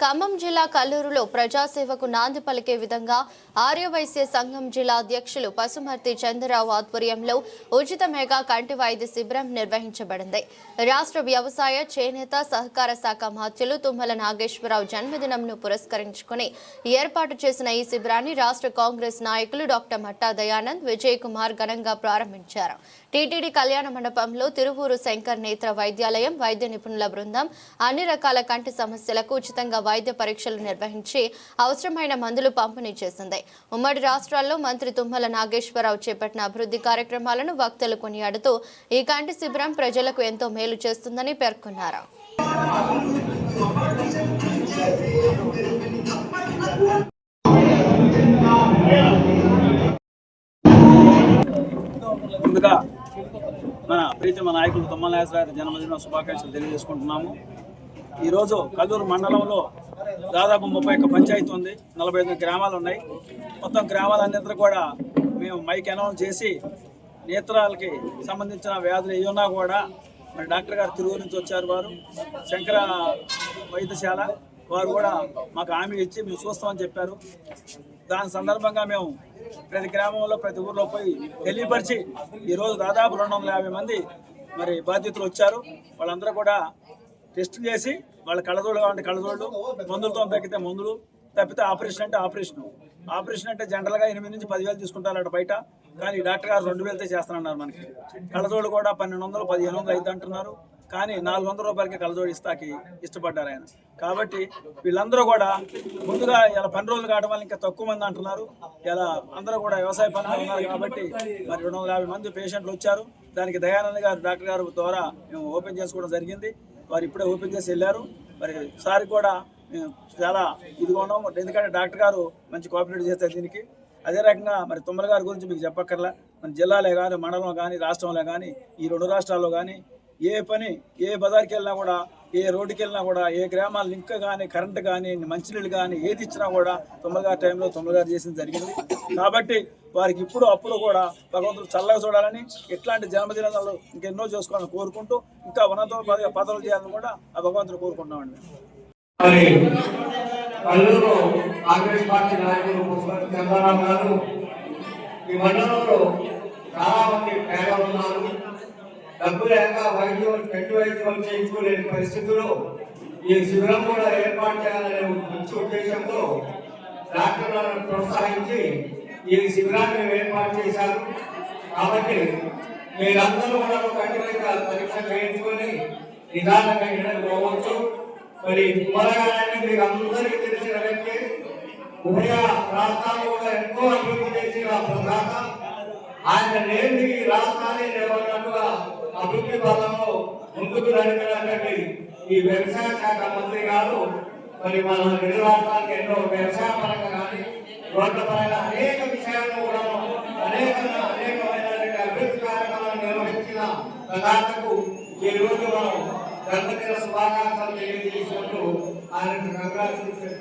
ఖమ్మం జిల్లా కల్లూరులో ప్రజాసేవకు నాంది పలికే విధంగా ఆర్యవైశ్య సంఘం జిల్లా అధ్యక్షులు పసుమర్తి చంద్రరావు ఆధ్వర్యంలో ఉచిత మెగా కంటి వైద్య శిబిరం నిర్వహించబడింది. రాష్ట్ర వ్యవసాయ చేనేత సహకార శాఖ మాత్యులు తుమ్మల నాగేశ్వరరావు జన్మదినంను పురస్కరించుకుని ఏర్పాటు చేసిన ఈ శిబిరాన్ని రాష్ట్ర కాంగ్రెస్ నాయకులు డాక్టర్ మట్టా దయానంద్ విజయ్ కుమార్ ఘనంగా ప్రారంభించారు. టీటీడీ కళ్యాణ మండపంలో తిరువూరు శంకర్ నేత్ర వైద్యాలయం వైద్య నిపుణుల బృందం అన్ని రకాల కంటి సమస్యలకు ఉచితంగా వైద్య పరీక్షలు నిర్వహించి అవసరమైన మందులు పంపిణీ చేసింది. ఉమ్మడి రాష్ట్రాల్లో మంత్రి తుమ్మల నాగేశ్వరరావు చేపట్టిన అభివృద్ధి కార్యక్రమాలను వక్తలు కొనియాడుతూ ఈ కంటి శిబిరం ప్రజలకు ఎంతో మేలు చేస్తుందని పేర్కొన్నారు. ముందుగా మన ప్రీతమ నాయకులు తుమ్మల జన్మదిన శుభాకాంక్షలు తెలియజేసుకుంటున్నాము. ఈరోజు కల్లూరు మండలంలో దాదాపు ముప్పై ఒక్క పంచాయతీ ఉంది నలభై ఐదు గ్రామాలు ఉన్నాయి. మొత్తం గ్రామాలన్నింటినీ కూడా మేము మైక్ అనౌన్స్ చేసి నేత్రాలకి సంబంధించిన వ్యాధులు ఏమన్నా కూడా మరి డాక్టర్ గారు తిరుగు నుంచి వచ్చారు వారు. శంకర వైద్యశాల వారు కూడా మాకు హామీ ఇచ్చి మేము చూస్తామని చెప్పారు. దాని సందర్భంగా మేము ప్రతి గ్రామంలో ప్రతి ఊర్లో పోయి తెలియపరిచి ఈరోజు దాదాపు రెండు వందల యాభై మంది మరి బాధ్యతలు వచ్చారు. వాళ్ళందరూ కూడా టెస్ట్ చేసి వాళ్ళ కళ్ళజోడు కావాలంటే కళ్ళజోడు మందులతో తగ్గితే మందులు తప్పితే ఆపరేషన్ అంటే ఆపరేషన్. ఆపరేషన్ అంటే జనరల్గా ఎనిమిది నుంచి పదివేలు తీసుకుంటారట బయట కానీ డాక్టర్ గారు రెండు వేలతో చేస్తానన్నారు మనకి. కళ్ళజోడు కూడా పన్నెండు వందలు పదిహేను వందలు అయితే అంటున్నారు. కానీ నాలుగు వందల రూపాయలకి కళ్ళజోడు ఇస్తాకి ఇష్టపడ్డారు ఆయన. కాబట్టి వీళ్ళందరూ కూడా ముందుగా ఇలా పని రోజులు కావడం వల్ల ఇంకా తక్కువ మంది అంటున్నారు. ఇలా అందరూ కూడా వ్యవసాయ పనులు ఉన్నారు కాబట్టి మరి రెండు వందల యాభై మంది పేషెంట్లు వచ్చారు. దానికి దయానంద్ గారు డాక్టర్ గారు ద్వారా మేము ఓపెన్ చేసుకోవడం జరిగింది. వారు ఇప్పుడే ఓపెన్ చేసి వెళ్ళారు. మరి సార్ కూడా మేము చాలా ఇదిగా ఉన్నాం. ఎందుకంటే డాక్టర్ గారు మంచి కోఆపరేట్ చేస్తారు దీనికి. అదే రకంగా మరి తుమ్మల గారి గురించి మీకు చెప్పక్కర్లా. మన జిల్లాలే కానీ మండలం కానీ రాష్ట్రంలో కానీ ఈ రెండు రాష్ట్రాల్లో కానీ ఏ పని ఏ బజార్కి వెళ్ళినా కూడా ఏ రోడ్డుకి వెళ్ళినా కూడా ఏ గ్రామాల లింక్ కానీ కరెంట్ కానీ మంచినీళ్ళు కానీ ఏది ఇచ్చినా కూడా తొమ్మిదిగా టైంలో తొమ్మిదిగా చేసింది జరిగింది. కాబట్టి వారికి ఇప్పుడు అప్పుడు కూడా భగవంతుడు చల్లగా చూడాలని ఇట్లాంటి జన్మదినాలు ఇంకెన్నో చేసుకోవాలని కోరుకుంటూ ఇంకా ఉన్నతో పదవులు చేయాలని కూడా ఆ భగవంతుడు కోరుకుంటున్నామండి. కాంగ్రెస్ పార్టీ నాయకులు చంద్రరావు గారు ఈ మండలంలో చాలా మంది డబ్బు లేక వైద్యం పెట్టి వైద్యం చేయించుకోలేని పరిస్థితుల్లో ఈ శిబిరం కూడా ఏర్పాటు చేయాలనే మంచి ఉద్దేశంతో డాక్టర్లను ప్రోత్సహించి ఈ శిబిరాన్ని ఏర్పాటు చేశారు. కాబట్టి మీరందరూ కూడా కంటి వైద్య పరీక్ష చేయించుకొని నిదానంగా ఇంటికి పోవచ్చు. మరి కుమారగారని మీకు అందరికీ తెలిసిన వ్యక్తి ఉభయ రాష్ట్రాల్లో కూడా ఎంతో అభివృద్ధి చేసిన ప్రధాన ఆయన లేని ఈ రాష్ట్రాన్ని నిలబడినట్టుగా అభివృద్ధి పథంలో ముందుకు నడిపినటువంటి ఈ వ్యవసాయ శాఖ మంత్రి గారు మరి మన రెండు రాష్ట్రాలకు ఎన్నో వ్యవసాయ పరంగా కానీ రోడ్ల పరంగా అనేక విషయాలను కూడా అనేక అనేకమైనటువంటి అభివృద్ధి కార్యక్రమాలను నిర్వహించిన ప్రధానకు ఈ రోజు మనం జన్మదిన శుభాకాంక్షలు తెలియజేసినట్టు ఆయన కంగ్రాచులేషన్